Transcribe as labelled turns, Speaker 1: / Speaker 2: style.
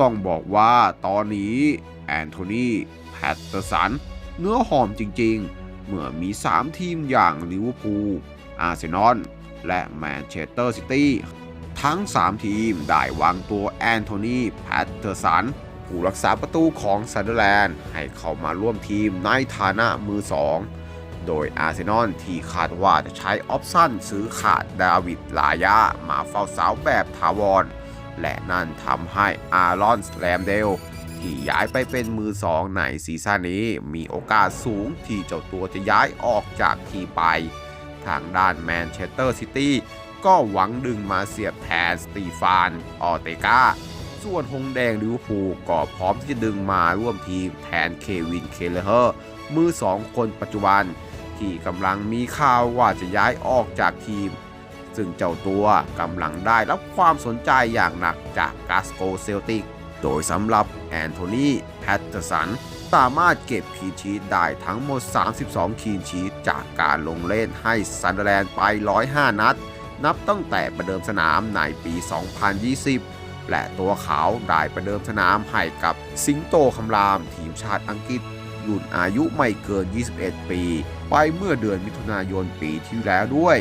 Speaker 1: ต้องบอกว่าตอนนี้แอนโทนีแพตเตอร์สัน เนื้อหอมจริงๆ เมื่อมี 3 ทีมอย่างลิเวอร์พูล อาร์เซนอล และแมนเชสเตอร์ซิตี้ ทั้ง 3 ทีมได้วางตัวแอนโทนีแพตเตอร์สัน ผู้รักษาประตูของซันเดอร์แลนด์ ให้เข้ามาร่วมทีมในฐานะมือ2โดยอาร์เซนอลที่คาดว่าจะใช้ออปชั่นซื้อขาดดาวิดลายามาเฝ้าเสาแบบถาวร และนั่นทำให้อารอนแรมเดลที่ย้ายไปเป็นมือสองในซีซั่นนี้มีโอกาสสูงที่เจ้าตัวจะย้ายออกจากทีมไป ทางด้านแมนเชสเตอร์ซิตี้ก็หวังดึงมาเสียบแทนสตีฟานออเตกาส่วนหงแดงลิเวอร์พูลก็พร้อมที่จะดึงมาร่วมทีมแทนเควินเคเลเฮอร์มือสองคนปัจจุบัน ที่กำลังมีข่าวว่าจะย้ายออกจากทีม ซึ่งเจ้าตัวกำลังได้รับความสนใจอย่างหนักจากกาสโกเซลติก โดยสำหรับแอนโทนีแพตเตอร์สันสามารถเก็บคีนชีตได้ทั้งหมด 32 คีนชีตจากการลงเล่นให้ซันเดอร์แลนด์ไป 105 นัด นับตั้งแต่ประเดิมสนามในปี 2020 และตัวเขาได้ประเดิมสนามให้กับสิงโตคำรามทีมชาติอังกฤษรุ่นอายุไม่เกิน 21 ปี ไปเมื่อเดือนมิถุนายนปีที่แล้วด้วย